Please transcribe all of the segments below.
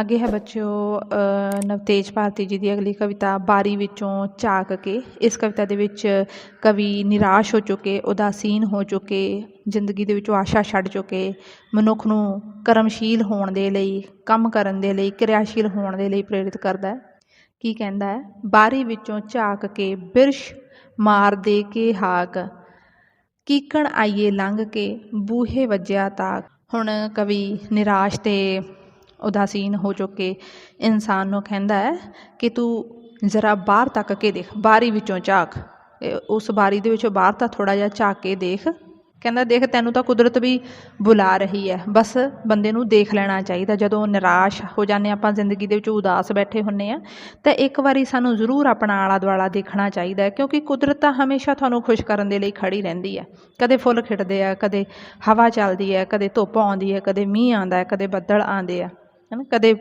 ਅੱਗੇ ਹੈ ਬੱਚਿਓ ਨਵਤੇਜ ਭਾਰਤੀ ਜੀ ਦੀ ਅਗਲੀ ਕਵਿਤਾ, ਬਾਰੀ ਵਿੱਚੋਂ ਝਾਕ ਕੇ। ਇਸ ਕਵਿਤਾ ਦੇ ਵਿੱਚ ਕਵੀ ਨਿਰਾਸ਼ ਹੋ ਚੁੱਕੇ, ਉਦਾਸੀਨ ਹੋ ਚੁੱਕੇ, ਜ਼ਿੰਦਗੀ ਦੇ ਵਿੱਚੋਂ ਆਸ਼ਾ ਛੱਡ ਚੁੱਕੇ। ਮਨੁੱਖ ਨੂੰ ਕਰਮਸ਼ੀਲ ਹੋਣ ਦੇ ਲਈ, ਕੰਮ ਕਰਨ ਦੇ ਲਈ, ਕਿਰਿਆਸ਼ੀਲ ਹੋਣ ਦੇ ਲਈ ਪ੍ਰੇਰਿਤ ਕਰਦਾ ਹੈ। ਕੀ ਕਹਿੰਦਾ ਹੈ? ਬਾਰੀ ਵਿੱਚੋਂ ਝਾਕ ਕੇ ਬਿਰਸ਼ ਮਾਰ ਦੇ ਕੇ ਹਾਕ। ਕੀਕਣ ਆਈਏ ਲੰਘ ਕੇ, ਬੂਹੇ ਵੱਜਿਆ ਤਾਕ। ਹੁਣ ਕਵੀ ਨਿਰਾਸ਼ ਤੇ ਉਦਾਸੀਨ ਹੋ ਚੁੱਕੇ ਇਨਸਾਨ ਨੂੰ ਕਹਿੰਦਾ ਹੈ ਕਿ ਤੂੰ ਜ਼ਰਾ ਬਾਹਰ ਤੱਕ ਕੇ ਦੇਖ, ਬਾਰੀ ਵਿੱਚੋਂ ਝਾਕ। ਉਸ ਬਾਰੀ ਦੇ ਵਿੱਚੋਂ ਬਾਹਰ ਤਾਂ ਥੋੜਾ ਜਿਹਾ ਝਾਕ ਕੇ ਦੇਖ। ਕਹਿੰਦਾ, ਦੇਖ, ਤੈਨੂੰ ਤਾਂ ਕੁਦਰਤ ਵੀ ਬੁਲਾ ਰਹੀ ਹੈ। ਬਸ ਬੰਦੇ ਨੂੰ ਦੇਖ ਲੈਣਾ ਚਾਹੀਦਾ। ਜਦੋਂ ਨਿਰਾਸ਼ ਹੋ ਜਾਂਦੇ ਆਪਾਂ ਜ਼ਿੰਦਗੀ ਦੇ ਵਿੱਚ ਉਦਾਸ ਬੈਠੇ ਹੁੰਨੇ ਆ ਤਾਂ ਇੱਕ ਵਾਰੀ ਸਾਨੂੰ ਜ਼ਰੂਰ ਆਪਣਾ ਆਲਾ ਦੁਆਲਾ ਦੇਖਣਾ ਚਾਹੀਦਾ ਕਿਉਂਕਿ ਕੁਦਰਤ ਤਾਂ ਹਮੇਸ਼ਾ ਤੁਹਾਨੂੰ ਖੁਸ਼ ਕਰਨ ਦੇ ਲਈ ਖੜੀ ਰਹਿੰਦੀ ਹੈ। ਕਦੇ ਫੁੱਲ ਖਿੜਦੇ ਆ, ਕਦੇ ਹਵਾ ਚੱਲਦੀ ਹੈ, ਕਦੇ ਧੁੱਪ ਆਉਂਦੀ ਹੈ, ਕਦੇ ਮੀਂਹ ਆਉਂਦਾ ਹੈ, ਕਦੇ ਬੱਦਲ ਆਉਂਦੇ ਆ। ਹੈ ਨਾ ਕਦੇ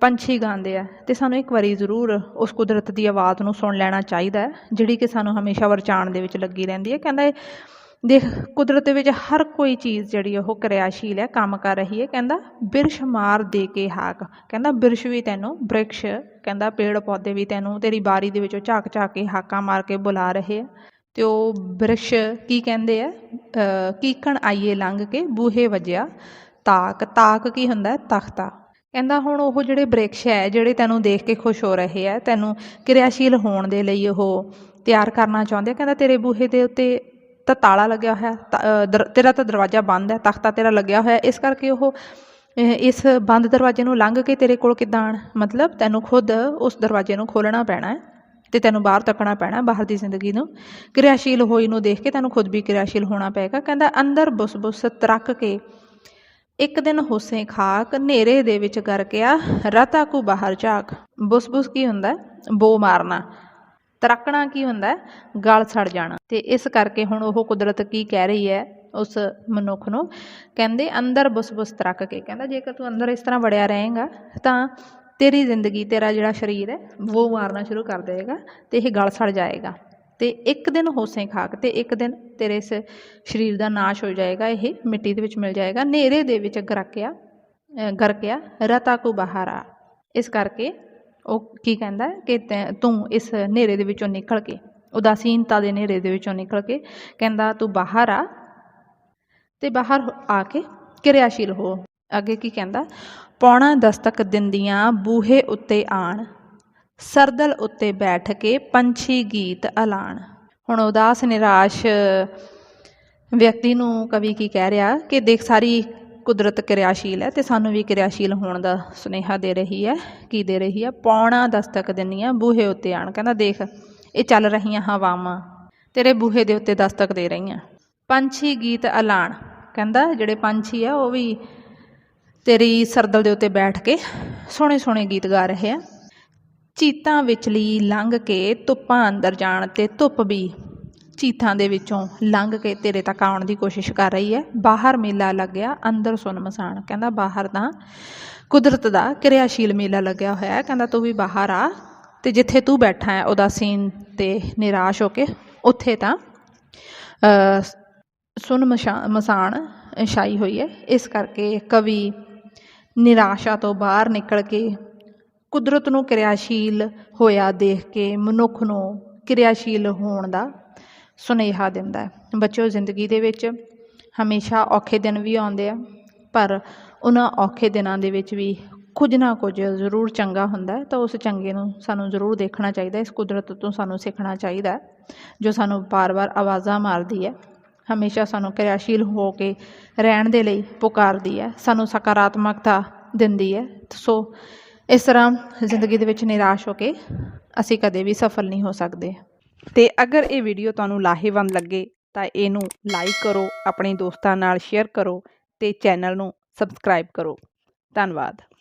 ਪੰਛੀ ਗਾਉਂਦੇ ਆ ਅਤੇ ਸਾਨੂੰ ਇੱਕ ਵਾਰੀ ਜ਼ਰੂਰ ਉਸ ਕੁਦਰਤ ਦੀ ਆਵਾਜ਼ ਨੂੰ ਸੁਣ ਲੈਣਾ ਚਾਹੀਦਾ ਹੈ, ਜਿਹੜੀ ਕਿ ਸਾਨੂੰ ਹਮੇਸ਼ਾ ਵਰਚਾਉਣ ਦੇ ਵਿੱਚ ਲੱਗੀ ਰਹਿੰਦੀ ਹੈ। ਕਹਿੰਦਾ ਇਹ ਦੇਖ, ਕੁਦਰਤ ਦੇ ਵਿੱਚ ਹਰ ਕੋਈ ਚੀਜ਼ ਜਿਹੜੀ ਉਹ ਕਿਰਿਆਸ਼ੀਲ ਹੈ, ਕੰਮ ਕਰ ਰਹੀ ਹੈ। ਕਹਿੰਦਾ, ਬਿਰਸ਼ ਮਾਰ ਦੇ ਕੇ ਹਾਕ। ਕਹਿੰਦਾ, ਬਿਰਸ਼ ਵੀ ਤੈਨੂੰ, ਬ੍ਰਿਕਸ਼, ਕਹਿੰਦਾ ਪੇੜ ਪੌਦੇ ਵੀ ਤੈਨੂੰ, ਤੇਰੀ ਬਾਰੀ ਦੇ ਵਿੱਚੋਂ ਝਾਕ ਝਾਕ ਕੇ ਹਾਕਾਂ ਮਾਰ ਕੇ ਬੁਲਾ ਰਹੇ ਆ। ਤੇ ਉਹ ਬ੍ਰਿਸ਼ ਕੀ ਕਹਿੰਦੇ ਆ? ਕੀਕਣ ਆਈਏ ਲੰਘ ਕੇ, ਬੂਹੇ ਵੱਜਿਆ, ਤਾਕ। ਤਾਕ ਕੀ ਹੁੰਦਾ ਤਖਤਾ। ਕਹਿੰਦਾ ਹੁਣ ਉਹ ਜਿਹੜੇ ਬ੍ਰਿਕਸ਼ ਹੈ, ਜਿਹੜੇ ਤੈਨੂੰ ਦੇਖ ਕੇ ਖੁਸ਼ ਹੋ ਰਹੇ ਆ ਤੈਨੂੰ ਕਿਰਿਆਸ਼ੀਲ ਹੋਣ ਦੇ ਲਈ ਉਹ ਤਿਆਰ ਕਰਨਾ ਚਾਹੁੰਦੇ ਆ, ਕਹਿੰਦਾ ਤੇਰੇ ਬੂਹੇ ਦੇ ਉੱਤੇ ਤਾਂ ਤਾਲਾ ਲੱਗਿਆ ਹੋਇਆ, ਤਾ- ਦਰ- ਤੇਰਾ ਤਾਂ ਦਰਵਾਜ਼ਾ ਬੰਦ ਹੈ, ਤਖਤਾ ਤੇਰਾ ਲੱਗਿਆ ਹੋਇਆ, ਇਸ ਕਰਕੇ ਉਹ ਇਸ ਬੰਦ ਦਰਵਾਜ਼ੇ ਨੂੰ ਲੰਘ ਕੇ ਤੇਰੇ ਕੋਲ ਕਿੱਦਾਂ ਆਉਣ? ਮਤਲਬ ਤੈਨੂੰ ਖੁਦ ਉਸ ਦਰਵਾਜ਼ੇ ਨੂੰ ਖੋਲ੍ਹਣਾ ਪੈਣਾ ਹੈ ਤੇ ਤੈਨੂੰ ਬਾਹਰ ਤੱਕਣਾ ਪੈਣਾ ਬਾਹਰ ਦੀ ਜ਼ਿੰਦਗੀ ਨੂੰ। ਕਿਰਿਆਸ਼ੀਲ ਹੋਈ ਨੂੰ ਦੇਖ ਕੇ ਤੈਨੂੰ ਖੁਦ ਵੀ ਕਿਰਿਆਸ਼ੀਲ ਹੋਣਾ ਪਏਗਾ, ਕਹਿੰਦਾ ਅੰਦਰ ਬੁਸ-ਬੁਸ ਤਰੱਕ ਕੇ ਇੱਕ ਦਿਨ ਹੁਸੇ ਖਾਕ ਹਨੇਰੇ ਦੇ ਵਿੱਚ ਗਰਕਿਆ ਰਤਾ ਕੋ ਬਾਹਰ ਝਾਕ। ਬੁਸ-ਬੁਸ ਕੀ ਹੁੰਦਾ? ਬੋ ਮਾਰਨਾ। ਤਰਕਣਾ ਕੀ ਹੁੰਦਾ? ਗਲ ਸੜ ਜਾਣਾ। ਤੇ ਇਸ ਕਰਕੇ ਹੁਣ ਉਹ ਕੁਦਰਤ ਕੀ ਕਹਿ ਰਹੀ ਹੈ ਉਸ ਮਨੁੱਖ ਨੂੰ? ਕਹਿੰਦੇ, ਅੰਦਰ ਬੁਸ-ਬੁਸ ਤਰਕ ਕੇ। ਕਹਿੰਦਾ, ਜੇਕਰ ਤੂੰ ਅੰਦਰ ਇਸ ਤਰ੍ਹਾਂ ਵੜਿਆ ਰਹੇਗਾ, ਤਾਂ ਤੇਰੀ ਜ਼ਿੰਦਗੀ, ਤੇਰਾ ਜਿਹੜਾ ਸਰੀਰ ਹੈ, ਉਹ ਮਾਰਨਾ ਸ਼ੁਰੂ ਕਰ ਦੇਵੇਗਾ ਤੇ ਇਹ ਗਲ ਸੜ ਜਾਏਗਾ। ਤੇ ਇੱਕ ਦਿਨ ਹੋਸੇ ਖਾਕ ਤੇ ਇੱਕ ਦਿਨ ਤੇਰੇ ਇਸ ਸਰੀਰ ਦਾ ਨਾਸ਼ ਹੋ ਜਾਏਗਾ, ਇਹ ਮਿੱਟੀ ਦੇ ਵਿੱਚ ਮਿਲ ਜਾਏਗਾ। ਹਨੇਰੇ ਦੇ ਵਿੱਚ ਗਰਕਿਆ ਗਰਕਿਆ, ਰਤਾ ਕੋ ਬਾਹਰ। ਆ ਇਸ ਕਰਕੇ ਉਹ ਕੀ ਕਹਿੰਦਾ ਕਿ ਤੂੰ ਇਸ ਹਨੇਰੇ ਦੇ ਵਿੱਚੋਂ ਨਿਕਲ ਕੇ, ਉਦਾਸੀਨਤਾ ਦੇ ਹਨੇਰੇ ਦੇ ਵਿੱਚੋਂ ਨਿਕਲ ਕੇ ਕਹਿੰਦਾ, ਤੂੰ ਬਾਹਰ ਆ। ਤੇ ਬਾਹਰ ਆ ਕੇ ਕਿਰਿਆਸ਼ੀਲ ਹੋ। ਅੱਗੇ ਕੀ ਕਹਿੰਦਾ? ਪੌਣਾ ਦਸਤਕ ਦਿੰਦੀਆਂ ਬੂਹੇ ਉੱਤੇ ਆਣ। ਸਰਦਲ ਉੱਤੇ ਬੈਠ ਕੇ ਪੰਛੀ ਗੀਤ ਐਲਾਨ। ਹੁਣ ਉਦਾਸ, ਨਿਰਾਸ਼ ਵਿਅਕਤੀ ਨੂੰ ਕਵੀ ਕੀ ਕਹਿ ਰਿਹਾ ਕਿ ਦੇਖ, ਸਾਰੀ ਕੁਦਰਤ ਕਿਰਿਆਸ਼ੀਲ ਹੈ ਤੇ ਸਾਨੂੰ ਵੀ ਕਿਰਿਆਸ਼ੀਲ ਹੋਣ ਦਾ ਸੁਨੇਹਾ ਦੇ ਰਹੀ ਹੈ, ਕੀ ਦੇ ਰਹੀ ਹੈ। ਪੌਣਾ ਦਸਤਕ ਦਿੰਦੀਆਂ ਬੂਹੇ ਉੱਤੇ ਆਣ, ਕਹਿੰਦਾ ਦੇਖ, ਇਹ ਚੱਲ ਰਹੀਆਂ ਹਵਾਵਾਂ, ਤੇਰੇ ਬੂਹੇ ਦੇ ਉੱਤੇ ਦਸਤਕ ਦੇ ਰਹੀਆਂ। ਪੰਛੀ ਗੀਤ ਐਲਾਨ, ਕਹਿੰਦਾ ਜਿਹੜੇ ਪੰਛੀ ਆ ਉਹ ਵੀ ਤੇਰੀ ਸਰਦਲ ਦੇ ਉੱਤੇ ਬੈਠ ਕੇ ਸੋਹਣੇ ਸੋਹਣੇ ਗੀਤ ਗਾ ਰਹੇ ਆ। ਚੀਤਾਂ ਵਿਚਲੀ ਲੰਘ ਕੇ ਧੁੱਪਾਂ ਅੰਦਰ ਜਾਣ ਤੇ ਧੁੱਪ ਵੀ ਚੀਥਾਂ ਦੇ ਵਿੱਚੋਂ ਲੰਘ ਕੇ ਤੇਰੇ ਤੱਕ ਆਉਣ ਦੀ ਕੋਸ਼ਿਸ਼ ਕਰ ਰਹੀ ਹੈ। ਬਾਹਰ ਮੇਲਾ ਲੱਗਿਆ ਅੰਦਰ ਸੁਨ ਮਸਾਨ। ਕਹਿੰਦਾ ਬਾਹਰ ਤਾਂ ਕੁਦਰਤ ਦਾ ਕਿਰਿਆਸ਼ੀਲ ਮੇਲਾ ਲੱਗਿਆ ਹੋਇਆ ਹੈ। ਕਹਿੰਦਾ ਤੂੰ ਵੀ ਬਾਹਰ ਆ ਤੇ ਜਿੱਥੇ ਤੂੰ ਬੈਠਾ ਹੈ ਉਦਾਸੀਨ ਤੇ ਨਿਰਾਸ਼ ਹੋ ਕੇ ਉੱਥੇ ਤਾਂ ਅ, ਸੁਨ ਮਸ਼ਾ- ਮਸਾਨ ਛਾਈ ਹੋਈ ਹੈ। ਇਸ ਕਰਕੇ ਕਵੀ ਨਿਰਾਸ਼ਾ ਤੋਂ ਬਾਹਰ ਨਿਕਲ ਕੇ ਕੁਦਰਤ ਨੂੰ ਕਿਰਿਆਸ਼ੀਲ ਹੋਇਆ ਦੇਖ ਕੇ ਮਨੁੱਖ ਨੂੰ ਕਿਰਿਆਸ਼ੀਲ ਹੋਣ ਦਾ ਸੁਨੇਹਾ ਦਿੰਦਾ ਹੈ। ਬੱਚਿਓ, ਜ਼ਿੰਦਗੀ ਦੇ ਵਿੱਚ ਹਮੇਸ਼ਾ ਔਖੇ ਦਿਨ ਵੀ ਆਉਂਦੇ ਆ, ਪਰ ਉਹਨਾਂ ਔਖੇ ਦਿਨਾਂ ਦੇ ਵਿੱਚ ਵੀ ਕੁਝ ਨਾ ਕੁਝ ਜ਼ਰੂਰ ਚੰਗਾ ਹੁੰਦਾ ਤਾਂ ਉਸ ਚੰਗੇ ਨੂੰ ਸਾਨੂੰ ਜ਼ਰੂਰ ਦੇਖਣਾ ਚਾਹੀਦਾ ਇਸ ਕੁਦਰਤ ਤੋਂ ਸਾਨੂੰ ਸਿੱਖਣਾ ਚਾਹੀਦਾ ਜੋ ਸਾਨੂੰ ਬਾਰ-ਬਾਰ ਆਵਾਜ਼ਾਂ ਮਾਰਦੀ ਹੈ। ਹਮੇਸ਼ਾ ਸਾਨੂੰ ਕਿਰਿਆਸ਼ੀਲ ਹੋ ਕੇ ਰਹਿਣ ਦੇ ਲਈ ਪੁਕਾਰਦੀ ਹੈ। ਸਾਨੂੰ ਸਕਾਰਾਤਮਕਤਾ ਦਿੰਦੀ ਹੈ। ਸੋ ਇਸ ਤਰ੍ਹਾਂ ਜ਼ਿੰਦਗੀ ਦੇ ਵਿੱਚ ਨਿਰਾਸ਼ ਹੋ ਕੇ ਅਸੀਂ ਕਦੇ ਵੀ ਸਫਲ ਨਹੀਂ ਹੋ ਸਕਦੇ। ਤੇ ਅਗਰ ਇਹ ਵੀਡੀਓ ਤੁਹਾਨੂੰ ਲਾਹੇਵੰਦ ਲੱਗੇ ਤਾਂ ਇਹਨੂੰ ਲਾਈਕ ਕਰੋ, ਆਪਣੇ ਦੋਸਤਾਂ ਨਾਲ ਸ਼ੇਅਰ ਕਰੋ ਤੇ ਚੈਨਲ ਨੂੰ ਸਬਸਕ੍ਰਾਈਬ ਕਰੋ। ਧੰਨਵਾਦ।